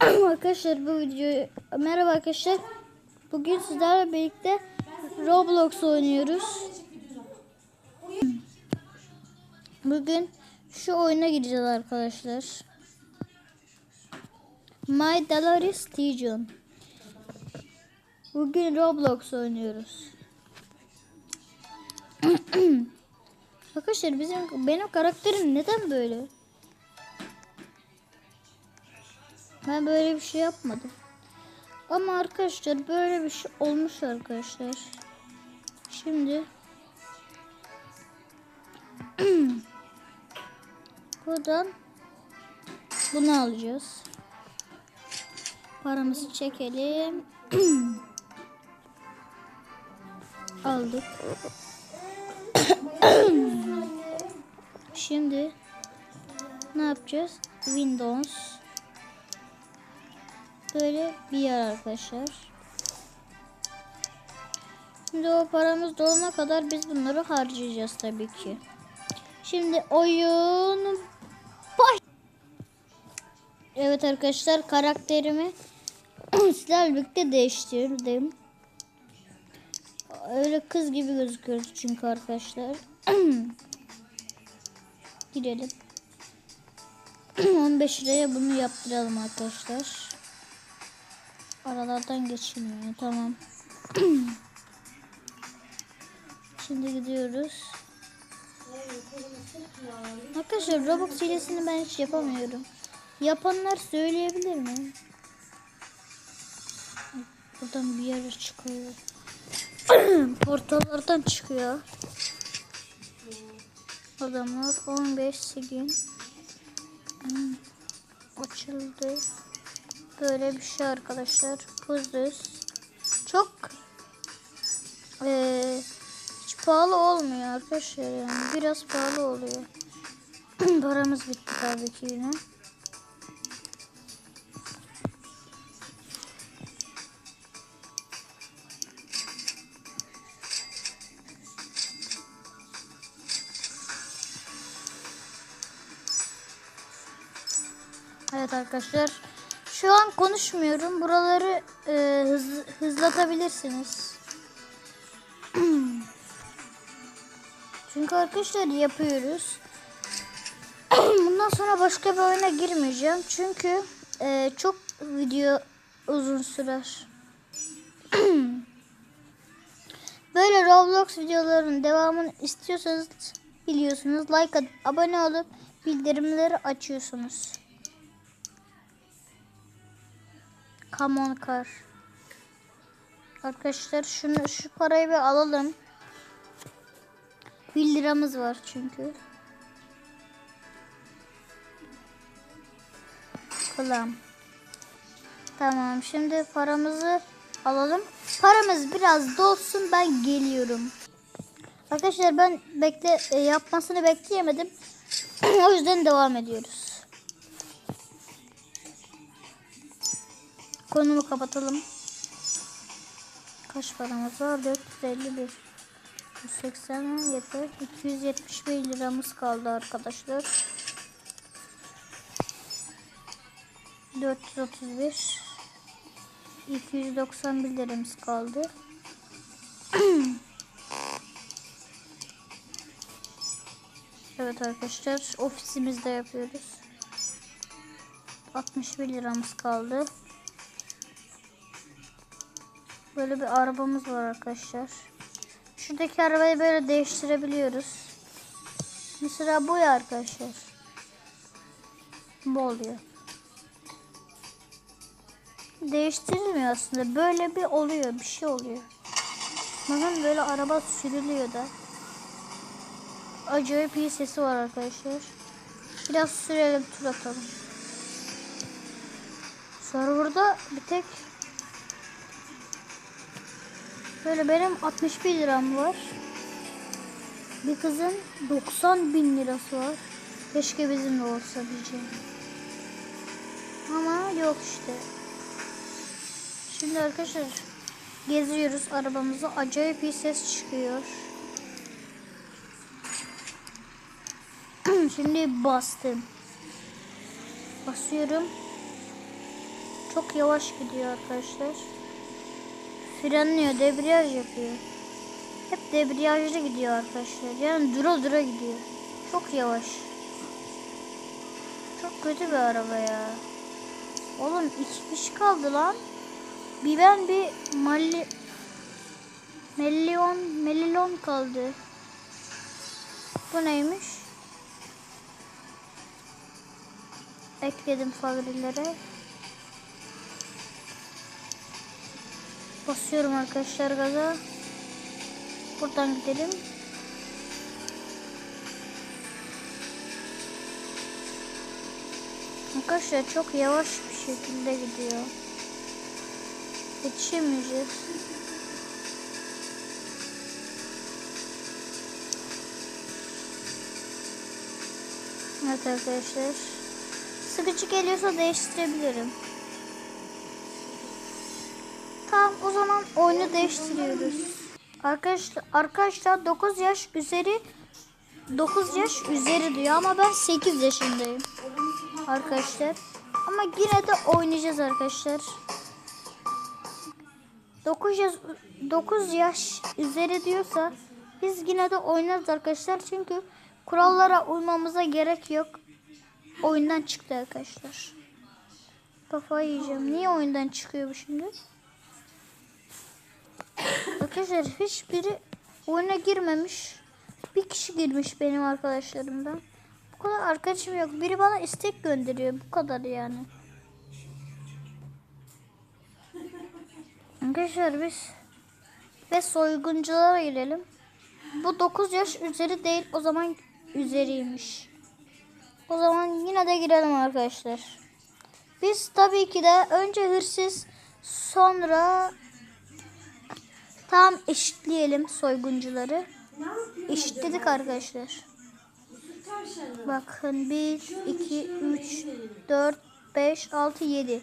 arkadaşlar bu videoyu merhaba arkadaşlar. Bugün sizlerle birlikte Roblox oynuyoruz. Bugün şu oyuna gireceğiz arkadaşlar. My Dalaris Legion. Bugün Roblox oynuyoruz. arkadaşlar bizim benim karakterim neden böyle? Ben böyle bir şey yapmadım. Ama arkadaşlar böyle bir şey olmuş arkadaşlar. Şimdi buradan bunu alacağız. Paramızı çekelim. Aldık. Şimdi ne yapacağız? Windows böyle bir yer arkadaşlar. Şimdi o paramız dolana kadar biz bunları harcayacağız tabii ki. Şimdi oyun baş. Evet arkadaşlar karakterimi sizlerle birlikte değiştirdim. Öyle kız gibi gözüküyoruz çünkü arkadaşlar. Girelim. 15 liraya bunu yaptıralım arkadaşlar. Aralardan geçilmiyor. Tamam. Şimdi gidiyoruz. Arkadaşlar Roblox hilesini ben hiç yapamıyorum. Yapanlar söyleyebilir mi? Buradan bir yere çıkıyor. Portallardan çıkıyor. Adamlar 15 gün Hmm, açıldı. Böyle bir şey arkadaşlar. Hızlıyız. Çok eee, hiç pahalı olmuyor arkadaşlar yani. Biraz pahalı oluyor. Paramız bitti tabii ki yine. Evet arkadaşlar. Şu an konuşmuyorum. Buraları e, hız, hızlatabilirsiniz. Çünkü arkadaşlar yapıyoruz. Bundan sonra başka bir oyuna girmeyeceğim. Çünkü e, çok video uzun sürer. Böyle Roblox videoların devamını istiyorsanız biliyorsunuz like atıp abone olup bildirimleri açıyorsunuz. Come on car. Arkadaşlar şunu şu parayı bir alalım. 1 liramız var çünkü. Kulağım. Tamam şimdi paramızı alalım. Paramız biraz dolsun ben geliyorum. Arkadaşlar ben bekle e, yapmasını bekleyemedim. o yüzden devam ediyoruz. Konumu kapatalım. Kaç paramız var? 451. 180 yeter. 271 liramız kaldı arkadaşlar. 431 291 liramız kaldı. evet arkadaşlar ofisimizde yapıyoruz. 61 liramız kaldı. Böyle bir arabamız var arkadaşlar. Şuradaki arabayı böyle değiştirebiliyoruz. Mesela bu ya arkadaşlar. Bu oluyor. Değiştirilmiyor aslında. Böyle bir oluyor. Bir şey oluyor. Bakın böyle araba sürülüyor da. Acayip iyi sesi var arkadaşlar. Biraz sürelim tur atalım. Serverda bir tek Böyle benim 61 liram var. Bir kızın 90 bin lirası var. Keşke bizim de olsa diyeceğim. Ama yok işte. Şimdi arkadaşlar geziyoruz arabamızı. Acayip bir ses çıkıyor. Şimdi bastım. Basıyorum. Çok yavaş gidiyor arkadaşlar. Frenliyor, debriyaj yapıyor. Hep debriyajlı gidiyor arkadaşlar. Yani dura dura gidiyor. Çok yavaş. Çok kötü bir araba ya. Oğlum iki kişi kaldı lan. Bir ben bir Mali Mellion Melilon kaldı. Bu neymiş? Ekledim favorilere. Basıyorum arkadaşlar gaza. Buradan gidelim. Arkadaşlar çok yavaş bir şekilde gidiyor. Yetişemeyeceğiz. Evet arkadaşlar. Sıkıcı geliyorsa değiştirebilirim. Tamam o zaman oyunu değiştiriyoruz. Arkadaşlar, arkadaşlar 9 yaş üzeri 9 yaş üzeri diyor ama ben 8 yaşındayım. Arkadaşlar. Ama yine de oynayacağız arkadaşlar. 9 yaş 9 yaş üzeri diyorsa biz yine de oynarız arkadaşlar. Çünkü kurallara uymamıza gerek yok. Oyundan çıktı arkadaşlar. Kafayı yiyeceğim. Niye oyundan çıkıyor bu şimdi? Arkadaşlar hiçbiri oyuna girmemiş. Bir kişi girmiş benim arkadaşlarımdan. Bu kadar arkadaşım yok. Biri bana istek gönderiyor. Bu kadar yani. Arkadaşlar biz ve soygunculara girelim. Bu 9 yaş üzeri değil. O zaman üzeriymiş. O zaman yine de girelim arkadaşlar. Biz tabii ki de önce hırsız sonra tam eşitleyelim soyguncuları. Eşitledik arkadaşlar. Bakın 1, 2, 3, 4, 5, 6, 7.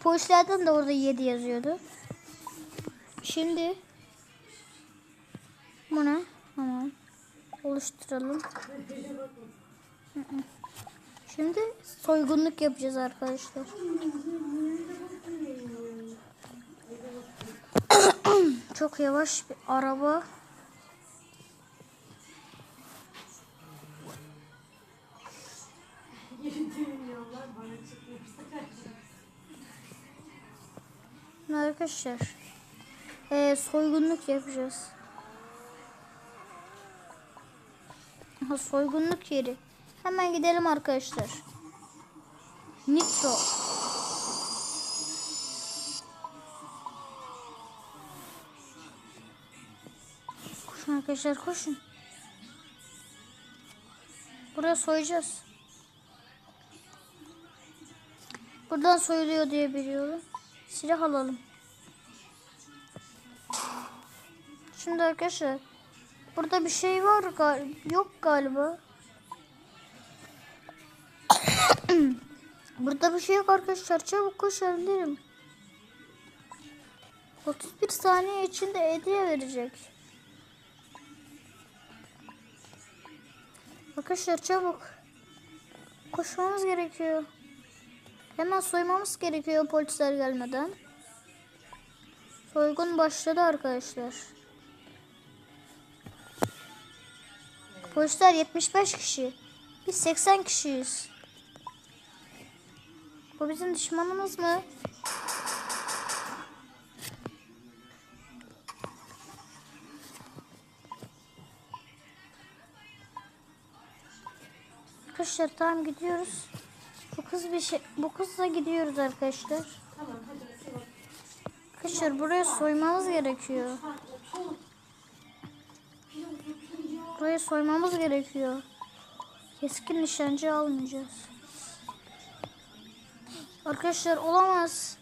Polislerden de orada 7 yazıyordu. Şimdi bu ne? Tamam. Oluşturalım. Şimdi soygunluk yapacağız arkadaşlar. Çok yavaş bir araba. Arkadaşlar eee, soygunluk yapacağız. Soygunluk yeri. Hemen gidelim arkadaşlar. Nitro. Arkadaşlar koşun. Buraya soyacağız. Buradan soyuluyor diye biliyorum. Silah alalım. Şimdi arkadaşlar burada bir şey var gal yok galiba. burada bir şey yok arkadaşlar. Çabuk koşabilirim. 31 saniye içinde hediye verecek. Arkadaşlar çabuk. Koşmamız gerekiyor. Hemen soymamız gerekiyor polisler gelmeden. Soygun başladı arkadaşlar. Polisler 75 kişi. Biz 80 kişiyiz. Bu bizim düşmanımız mı? Arkadaşlar tamam gidiyoruz. Bu kız bir şey bu kızla gidiyoruz arkadaşlar. Arkadaşlar buraya soymamız gerekiyor. Buraya soymamız gerekiyor. Keskin nişancı almayacağız. Arkadaşlar olamaz.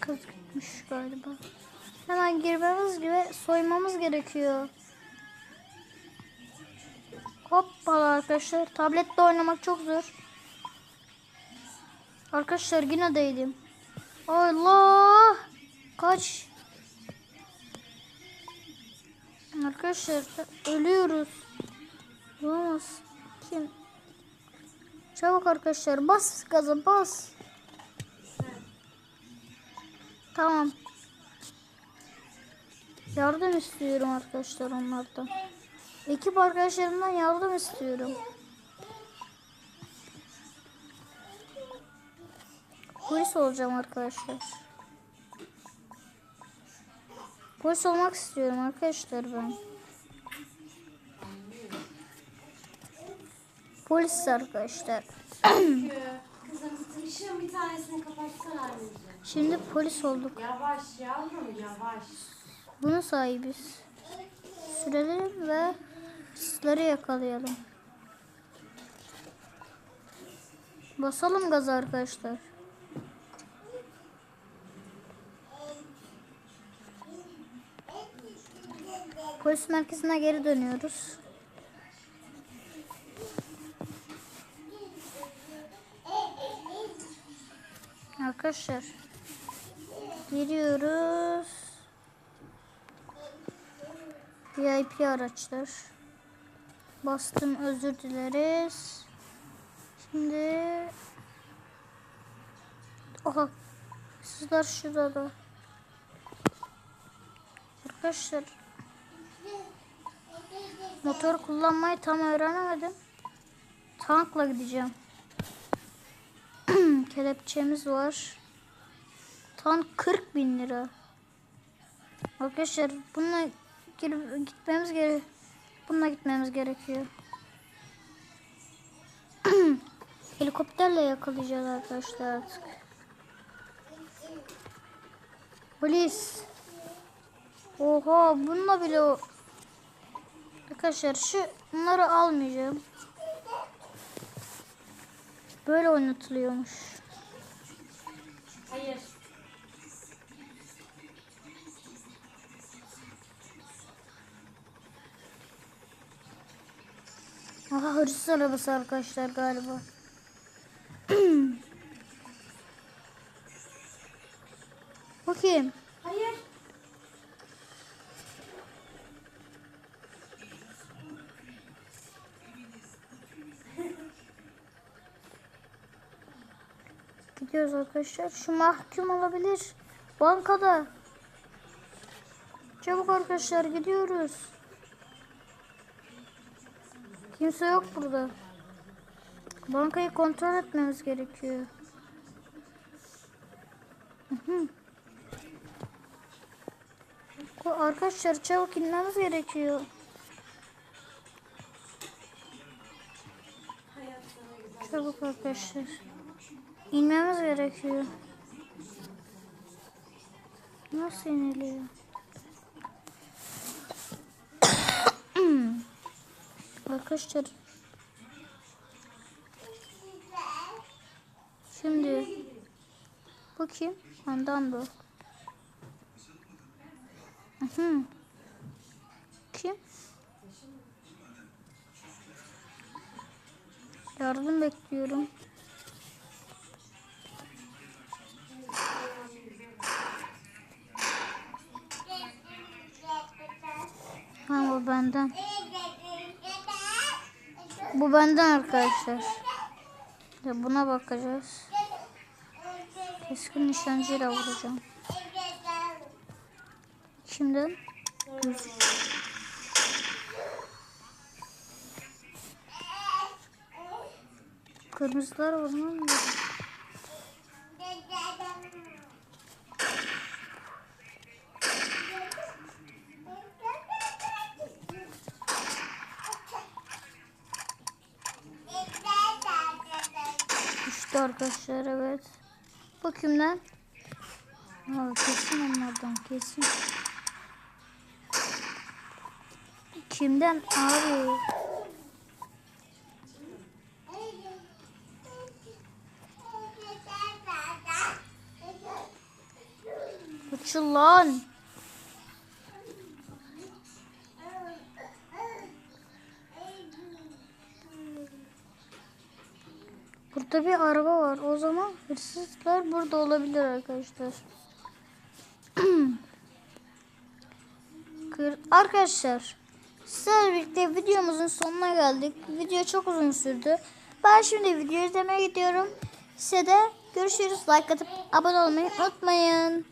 Kız gitmiş galiba. Hemen girmemiz gibi soymamız gerekiyor. Hoppala arkadaşlar. Tablette oynamak çok zor. Arkadaşlar yine değdim. Allah! Kaç. Arkadaşlar ölüyoruz. Olamaz. Kim? Çabuk arkadaşlar bas gaza bas. Tamam. Yardım istiyorum arkadaşlar onlardan. Ekip arkadaşlarımdan yardım istiyorum. Polis olacağım arkadaşlar. Polis olmak istiyorum arkadaşlar ben. Polis arkadaşlar. Kızım ışığın bir tanesini kapatsana anneciğim. Şimdi polis olduk. Yavaş yavrum yavaş. Bunun sahibiz. Sürelim ve hırsızları yakalayalım. Basalım gaza arkadaşlar. Polis merkezine geri dönüyoruz. Arkadaşlar giriyoruz. VIP araçlar. Bastım özür dileriz. Şimdi Oha Sizler şurada da. Arkadaşlar Motor kullanmayı tam öğrenemedim. Tankla gideceğim. Kelepçemiz var. Tank 40 bin lira. Arkadaşlar bununla gitmemiz gere bununla gitmemiz gerekiyor. Helikopterle yakalayacağız arkadaşlar artık. Polis. Oha bununla bile o. Arkadaşlar şu bunları almayacağım. Böyle oynatılıyormuş. Hayır. Aha hırsız arabası arkadaşlar galiba. Bakayım. Hayır. Gidiyoruz arkadaşlar. Şu mahkum olabilir. Bankada. Çabuk arkadaşlar gidiyoruz. Kimse yok burada. Bankayı kontrol etmemiz gerekiyor. Arkadaşlar çabuk inmemiz gerekiyor. Çabuk arkadaşlar. İnmemiz gerekiyor. Nasıl iniliyor? Arkadaşlar. Şimdi bakayım. Andando. Hı hı. Kim? Yardım bekliyorum. Ha bu benden. Bu benden arkadaşlar. Ya buna bakacağız. Keskin nişancıyla vuracağım. Göz. Kırmızılar var mı? Düştü arkadaşlar evet. Bu kimden? Aa, kesin onlardan kesin. Kimden abi? Uçun lan. Burada bir araba var. O zaman hırsızlar burada olabilir arkadaşlar. Arkadaşlar sizlerle birlikte videomuzun sonuna geldik. Video çok uzun sürdü. Ben şimdi video izlemeye gidiyorum. Size de görüşürüz. Like atıp abone olmayı unutmayın.